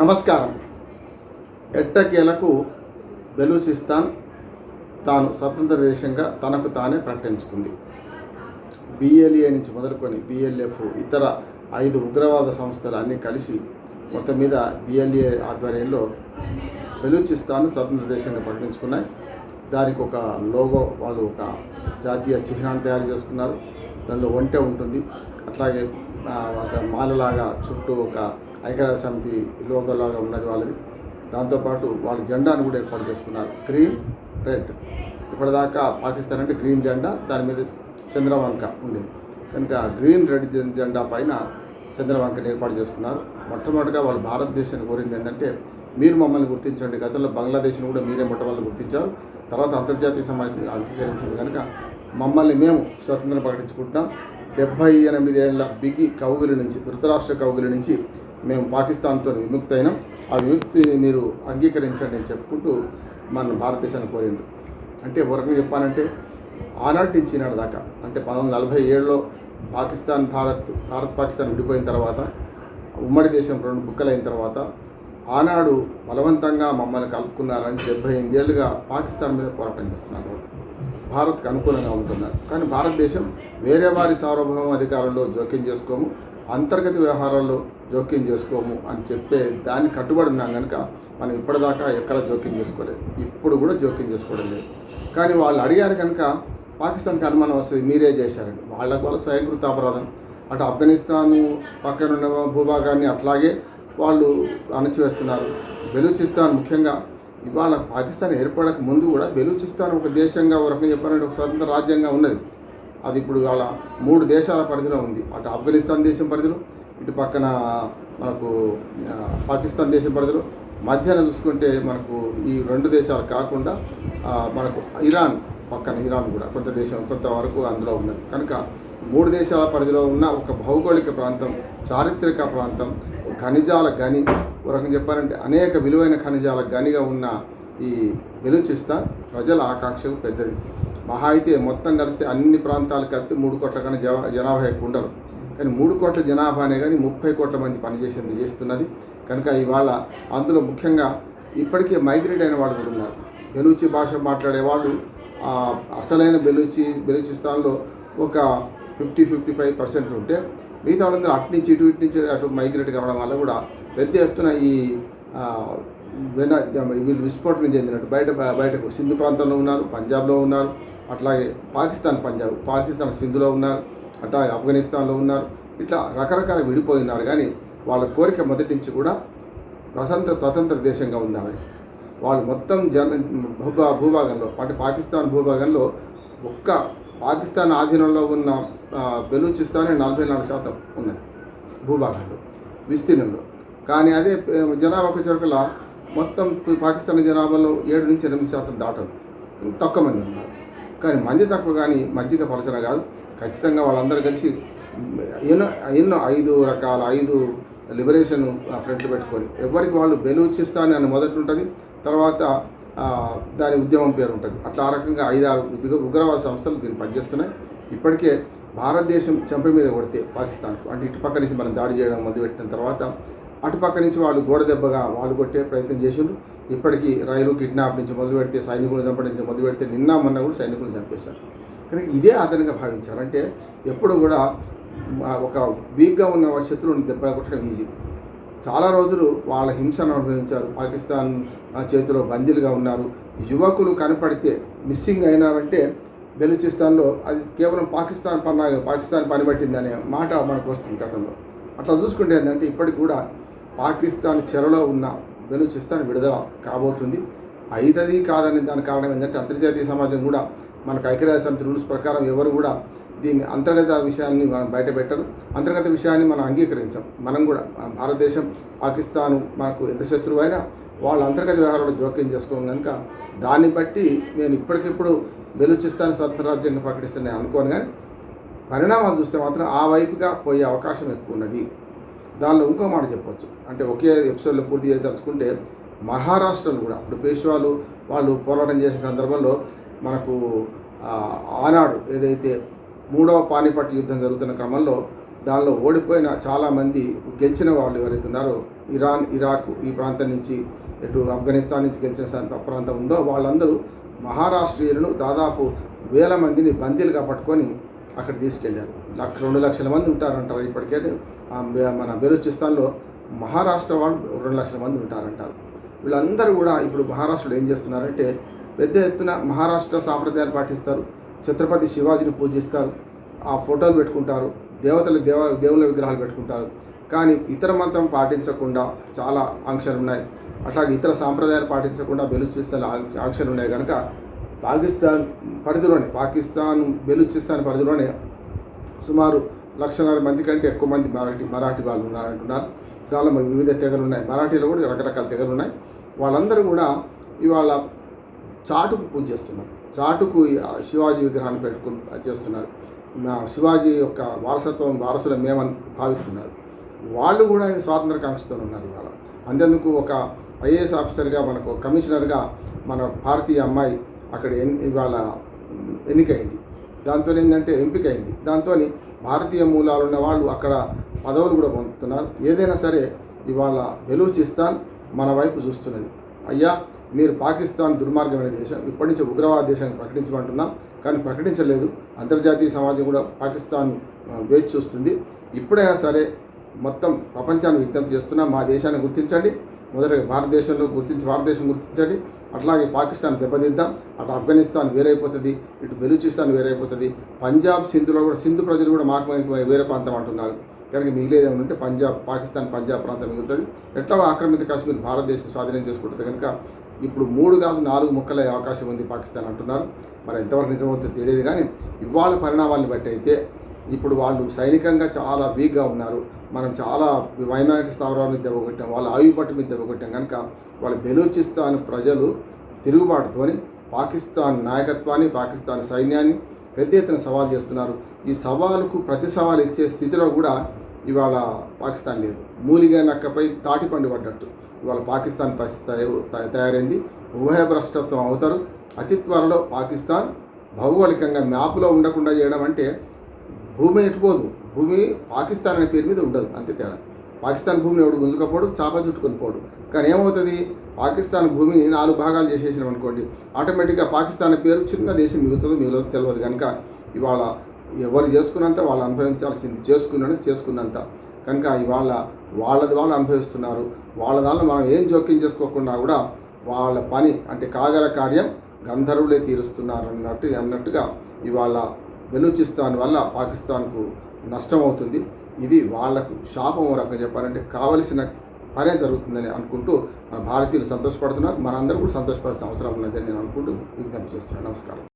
నమస్కారం. ఎట్టకేలకు బెలూచిస్తాన్ తాను స్వతంత్ర దేశంగా తనకు తానే ప్రకటించుకుంది. బిఎల్ఏ నుంచి మొదలుకొని బిఎల్ఎఫ్ ఇతర ఐదు ఉగ్రవాద సంస్థలు అన్నీ కలిసి మొత్తం మీద బిఎల్ఏ ఆధ్వర్యంలో బెలూచిస్తాన్ స్వతంత్ర దేశంగా ప్రకటించుకున్నాయి. దానికి ఒక లోగో వాళ్ళు ఒక జాతీయ చిహ్నాన్ని తయారు చేసుకున్నారు. దానిలో ఒంటె ఉంటుంది. అట్లాగే ఒక మాలలాగా చుట్టూ ఒక ఐక్యరాజ్య సమితి లోగోలాగా ఉన్నది వాళ్ళది. దాంతోపాటు వాళ్ళ జెండాను కూడా ఏర్పాటు చేసుకున్నారు. Green red. ఇప్పటిదాకా పాకిస్తాన్ అంటే గ్రీన్ జెండా దాని మీద చంద్రవంక ఉండేది కనుక గ్రీన్ రెడ్ జెండా పైన చంద్రవంకని ఏర్పాటు చేసుకున్నారు. మొట్టమొదటిగా వాళ్ళు భారతదేశాన్ని కోరింది ఏంటంటే మీరు మమ్మల్ని గుర్తించండి. గతంలో బంగ్లాదేశ్ని కూడా మీరే మొట్టమొదటి గుర్తించారు. తర్వాత అంతర్జాతీయ సమాజం అంగీకరించింది కనుక మమ్మల్ని మేము స్వతంత్రం ప్రకటించుకుంటాం డెబ్భై ఎనిమిది ఏళ్ళ బిగి కౌగులి నుంచి ధృతరాష్ట్ర కౌగులి నుంచి మేము పాకిస్తాన్తో విముక్తి అయినాం ఆ విముక్తిని మీరు అంగీకరించండి అని చెప్పుకుంటూ మన భారతదేశాన్ని కోరిండు అంటే వరకు చెప్పానంటే ఆనాటి నుంచి ఈనాటి దాకా అంటే పంతొమ్మిది నలభై ఏడులో పాకిస్తాన్ భారత్ భారత్ పాకిస్తాన్ విడిపోయిన తర్వాత ఉమ్మడి దేశం రెండు బుక్కలైన తర్వాత ఆనాడు బలవంతంగా మమ్మల్ని కలుపుకున్నారని డెబ్బై ఎనిమిదేళ్ళుగా పాకిస్తాన్ మీద పోరాటం చేస్తున్నారు. భారత్కు అనుకూలంగా ఉంటున్నారు. కానీ భారతదేశం వేరే వారి సార్వభౌమ అధికారంలో జోక్యం చేసుకోము. అంతర్గత వ్యవహారాల్లో జోక్యం చేసుకోము అని చెప్పే దాన్ని కట్టుబడి ఉన్నాం కనుక మనం ఇప్పటిదాకా ఎక్కడ జోక్యం చేసుకోలేదు. ఇప్పుడు కూడా జోక్యం చేసుకోవడం లేదు. కానీ వాళ్ళు అడిగారు కనుక పాకిస్తాన్కి అనుమానం వస్తుంది మీరే చేశారండి వాళ్ళకు వాళ్ళ స్వయంకృత అపరాధం. అటు ఆఫ్ఘనిస్తాన్ పక్కన ఉన్న భూభాగాన్ని అట్లాగే వాళ్ళు అణచివేస్తున్నారు. బెలూచిస్తాన్ ముఖ్యంగా ఇవాళ పాకిస్తాన్ ఏర్పడక ముందు కూడా బెలూచిస్తాన్ ఒక దేశంగా ఒక రకంగా చెప్పాలంటే ఒక స్వతంత్ర రాజ్యంగా ఉన్నది. అది ఇప్పుడు అలా మూడు దేశాల పరిధిలో ఉంది. అటు ఆఫ్ఘనిస్తాన్ దేశం పరిధిలో ఇటు పక్కన మనకు పాకిస్తాన్ దేశం పరిధిలో. మధ్యాహ్నం చూసుకుంటే మనకు ఈ రెండు దేశాలు కాకుండా మనకు ఇరాన్ పక్కన ఇరాన్ కూడా కొంత దేశం కొంతవరకు అందులో ఉన్నది. కనుక మూడు దేశాల పరిధిలో ఉన్న ఒక భౌగోళిక ప్రాంతం చారిత్రక ప్రాంతం ఖనిజాల గని ఒక రకం చెప్పాలంటే అనేక విలువైన ఖనిజాల గనిగా ఉన్న ఈ బెలూచిస్తాన్ ప్రజల ఆకాంక్షకు పెద్దది. మహా అయితే మొత్తం కలిసి అన్ని ప్రాంతాలు కలిపి మూడు కోట్ల కన్నా జవా జనాభా ఎక్కువ ఉండరు కానీ మూడు కోట్ల జనాభానే కానీ ముప్పై కోట్ల మంది పనిచేసింది చేస్తున్నది. కనుక ఇవాళ అందులో ముఖ్యంగా ఇప్పటికే మైగ్రేట్ అయిన వాళ్ళు కూడా ఉన్నారు. బెలూచి భాష మాట్లాడే వాళ్ళు అసలైన బెలూచి బెలూచిస్తాన్లో ఒక ఫిఫ్టీ ఫిఫ్టీ ఫైవ్ పర్సెంట్ ఉంటే మిగతా వాళ్ళందరూ అటు నుంచి ఇటు ఇటు నుంచి అటు మైగ్రేట్ కావడం వల్ల కూడా పెద్ద ఎత్తున ఈ వెన వీళ్ళు విస్ఫోటనం చెందినట్టు బయట బయటకు సింధు ప్రాంతంలో ఉన్నారు పంజాబ్లో ఉన్నారు అట్లాగే పాకిస్తాన్ పంజాబ్ పాకిస్తాన్ సింధులో ఉన్నారు అట్లాగే ఆఫ్ఘనిస్తాన్లో ఉన్నారు ఇట్లా రకరకాల విడిపోయి ఉన్నారు. కానీ వాళ్ళ కోరిక మొదటి నుంచి కూడా స్వతంత్ర స్వతంత్ర దేశంగా ఉందామని వాళ్ళు మొత్తం జన భూభా భూభాగంలో అంటే పాకిస్తాన్ భూభాగంలో ఒక్క పాకిస్తాన్ ఆధీనంలో ఉన్న బెలూచిస్తానే నలభై నాలుగు శాతం ఉన్నది భూభాగంలో విస్తీర్ణంలో. కానీ అదే జనాభాకు చెరకల మొత్తం పాకిస్తాన్ జనాభాలో ఏడు నుంచి ఎనిమిది శాతం దాటరు. తక్కువ మంది ఉన్నారు. కానీ మంది తక్కువ కానీ మజ్జిగ పలసన కాదు. ఖచ్చితంగా వాళ్ళందరూ కలిసి ఎన్నో ఎన్నో ఐదు రకాల ఐదు లిబరేషన్ ఫ్రంట్లు పెట్టుకొని ఎవరికి వాళ్ళు బెలూచిస్తాన్ అని మొదటి ఉంటుంది. తర్వాత దాని ఉద్యమం పేరు ఉంటుంది. అట్లా ఆ రకంగా ఐదారు ఉగ్రవాద సంస్థలు దీన్ని పనిచేస్తున్నాయి. ఇప్పటికే భారతదేశం చెంప మీద కొడితే పాకిస్తాన్కు అంటే ఇటు పక్క నుంచి మనం దాడి చేయడం మొదలుపెట్టిన తర్వాత అటుపక్క నుంచి వాళ్ళు గోడ దెబ్బగా వాళ్ళు కొట్టే ప్రయత్నం చేసిండ్రు. ఇప్పటికీ రైలు కిడ్నాప్ నుంచి మొదలు పెడితే సైనికులు చంపడం నుంచి మొదలు పెడితే నిన్న మొన్న కూడా సైనికులు చంపేశారు. కానీ ఇదే ఆధారంగా భావించారు. అంటే ఎప్పుడు కూడా ఒక వీక్గా ఉన్న వాళ్ళ శత్రువుని దెబ్బ కొట్టడం ఈజీ చాలా రోజులు వాళ్ళ హింసను అనుభవించారు. పాకిస్తాన్ చేతిలో బందీలుగా ఉన్నారు. యువకులు కనపడితే మిస్సింగ్ అయినారంటే బెలూచిస్తాన్లో అది కేవలం పాకిస్తాన్ పన్నా పాకిస్తాన్ పని పట్టిందనే మాట మనకు వస్తుంది గతంలో. అట్లా చూసుకుంటే ఏంటంటే ఇప్పటికి కూడా పాకిస్తాన్ చెరలో ఉన్న బెలూచిస్తాన్ విడుదల కాబోతుంది. అవుతుంది కాదని దాని కారణం ఏంటంటే అంతర్జాతీయ సమాజం కూడా మనకు ఐక్యరాజ్య సమితి రూల్స్ ప్రకారం ఎవరు కూడా దీన్ని అంతర్గత విషయాన్ని మనం బయట పెట్టరు అంతర్గత విషయాన్ని మనం అంగీకరించాం. మనం కూడా భారతదేశం పాకిస్తాన్ మనకు ఎంత శత్రువు అయినా వాళ్ళ అంతర్గత వ్యవహారాలు జోక్యం చేసుకోం కనుక దాన్ని బట్టి నేను ఇప్పటికిప్పుడు బెలూచిస్తాన్ స్వతంత్ర రాజ్యాన్ని ప్రకటిస్తానని అనుకోను కానీ పరిణామాలు చూస్తే మాత్రం ఆ వైపుగా పోయే అవకాశం ఎక్కువ ఉన్నది. దానిలో ఇంకో మాట చెప్పొచ్చు. అంటే ఒకే ఎపిసోడ్లో పూర్తి చేసి తలుచుకుంటే మహారాష్ట్రలో కూడా ఇప్పుడు పేష్వాలు వాళ్ళు పోరాటం చేసిన సందర్భంలో మనకు ఆనాడు ఏదైతే మూడవ పానిపట్ యుద్ధం జరుగుతున్న క్రమంలో దానిలో ఓడిపోయిన చాలామంది గెలిచిన వాళ్ళు ఎవరైతే ఉన్నారో ఇరాన్ ఇరాక్ ఈ ప్రాంతం నుంచి ఇటు ఆఫ్ఘనిస్తాన్ నుంచి గెలిచిన ప్రాంతం ఉందో వాళ్ళందరూ మహారాష్ట్రీయులను దాదాపు వేల మందిని బందీలుగా పట్టుకొని అక్కడ తీసుకెళ్ళారు. లక్ష రెండు లక్షల మంది ఉంటారంటారు ఇప్పటికే మన బెలూచిస్తాన్లో మహారాష్ట్ర వాళ్ళు రెండు లక్షల మంది ఉంటారంటారు. వీళ్ళందరూ కూడా ఇప్పుడు మహారాష్ట్రలో ఏం చేస్తున్నారంటే పెద్ద ఎత్తున మహారాష్ట్ర సాంప్రదాయాలు పాటిస్తారు ఛత్రపతి శివాజీని పూజిస్తారు ఆ ఫోటోలు పెట్టుకుంటారు దేవతల దేవ దేవుళ్ళ విగ్రహాలు పెట్టుకుంటారు. కానీ ఇతర మతం పాటించకుండా చాలా ఆంక్షలు ఉన్నాయి. అట్లాగే ఇతర సాంప్రదాయాలు పాటించకుండా బెలుచిస్తాన్ ఆంక్షలు ఉన్నాయి కనుక పాకిస్తాన్ పరిధిలోనే పాకిస్తాన్ బెలుచిస్తాన్ పరిధిలోనే సుమారు లక్షన్నర మంది కంటే ఎక్కువ మంది మరాఠీ మరాఠీ వాళ్ళు ఉన్నారంటున్నారు దానిలో మరి వివిధ తెగలు ఉన్నాయి. మరాఠీలో కూడా రకరకాల తెగలు ఉన్నాయి. వాళ్ళందరూ కూడా ఇవాళ చాటుకు పూజ చేస్తున్నారు. చాటుకు శివాజీ విగ్రహాన్ని పెట్టుకుని చేస్తున్నారు. మా శివాజీ యొక్క వారసత్వం వారసుల మేమని భావిస్తున్నారు. వాళ్ళు కూడా స్వాతంత్ర కాంక్షతో ఉన్నారు ఇవాళ. అంతేందుకు ఒక ఐఏఎస్ ఆఫీసర్గా మనకు కమిషనర్గా మన భారతీయ అమ్మాయి అక్కడ ఎన్ ఇవాళ ఎన్నికైంది. దాంతో ఏంటంటే ఎంపిక అయింది దాంతో భారతీయ మూలాలు ఉన్న వాళ్ళు అక్కడ పదవులు కూడా పొందుతున్నారు. ఏదైనా సరే ఇవాళ బెలూచిస్తాన్ మన వైపు చూస్తున్నది. అయ్యా మీరు పాకిస్తాన్ దుర్మార్గమైన దేశం ఇప్పటి నుంచి ఉగ్రవాద దేశాన్ని ప్రకటించమంటున్నాం. కానీ ప్రకటించలేదు. అంతర్జాతీయ సమాజం కూడా పాకిస్తాన్ వేచి చూస్తుంది. ఇప్పుడైనా సరే మొత్తం ప్రపంచాన్ని విజ్ఞప్తి చేస్తున్నా మా దేశాన్ని గుర్తించండి. మొదటగా భారతదేశంలో గుర్తించి భారతదేశం గుర్తించండి. అట్లాగే పాకిస్తాన్ దెబ్బతిద్దాం అటు ఆఫ్ఘనిస్తాన్ వేరైపోతుంది ఇటు బెలూచిస్తాన్ వేరైపోతుంది. పంజాబ్ సింధులో కూడా సింధు ప్రజలు కూడా మాకు వేరే ప్రాంతం అంటున్నారు. కనుక మిగిలేది ఉంటే పంజాబ్ పాకిస్తాన్ పంజాబ్ ప్రాంతం మిగులుతుంది. ఎట్లా ఆక్రమిత కాశ్మీర్ భారతదేశం స్వాధీనం చేసుకుంటుంది కనుక ఇప్పుడు మూడు కాదు నాలుగు ముక్కలయ్యే అవకాశం ఉంది పాకిస్తాన్ అంటున్నారు. మరి ఎంతవరకు నిజమవుతుందో తెలియదు కానీ ఇవాళ పరిణామాలను బట్టి అయితే ఇప్పుడు వాళ్ళు సైనికంగా చాలా వీక్గా ఉన్నారు. మనం చాలా వైమానిక స్థావరాల మీద దెబ్బకొట్టాం వాళ్ళ ఆయువు పట్టు మీద దెబ్బకొట్టాం. కనుక వాళ్ళ బెలూచిస్తాన్ ప్రజలు తిరుగుబాటుతోని పాకిస్తాన్ నాయకత్వాన్ని పాకిస్తాన్ సైన్యాన్ని పెద్ద ఎత్తున సవాల్ చేస్తున్నారు. ఈ సవాలుకు ప్రతి సవాలు ఇచ్చే స్థితిలో కూడా ఇవాళ పాకిస్తాన్ లేదు. మూలిగా నక్కపై తాటిపండు పడ్డట్టు. ఇవాళ పాకిస్తాన్ పరిస్థితి తయారైంది. ఉభయ భ్రష్టత్వం అవుతారు. అతి త్వరలో పాకిస్తాన్ భౌగోళికంగా మ్యాప్లో ఉండకుండా చేయడం అంటే భూమి ఎట్టుకోదు భూమి పాకిస్తాన్ అనే పేరు మీద ఉండదు అంతే తేడా. పాకిస్తాన్ భూమిని ఎవడు గుంజుకపోడు చాప చుట్టుకొని పోడు. కానీ ఏమవుతుంది? పాకిస్తాన్ భూమిని నాలుగు భాగాలు చేసేసినాం అనుకోండి ఆటోమేటిక్గా పాకిస్తాన్ పేరు చిన్న దేశం మిగులుతుందో మిగులుతుందో తెలియదు కనుక ఇవాళ ఎవరు చేసుకున్నంత వాళ్ళు అనుభవించాల్సింది చేసుకున్నాను చేసుకున్నంత. కనుక ఇవాళ వాళ్ళది వాళ్ళు అనుభవిస్తున్నారు. వాళ్ళ దానిలో మనం ఏం జోక్యం చేసుకోకుండా కూడా వాళ్ళ పని అంటే కాగల కార్యం గంధర్వులే తీరుస్తున్నారు అన్నట్టు అన్నట్టుగా ఇవాళ బెలూచిస్తాన్ వల్ల పాకిస్తాన్కు నష్టం అవుతుంది ఇది వాళ్ళకు శాపం ఓ రకంగా చెప్పాలంటే కావలసిన పనే జరుగుతుందని అనుకుంటూ మన భారతీయులు సంతోషపడుతున్నారు. మనందరూ కూడా సంతోషపడాల్సిన అవసరం ఉన్నదని నేను అనుకుంటూ విజ్ఞప్తి చేస్తున్నాను. నమస్కారం.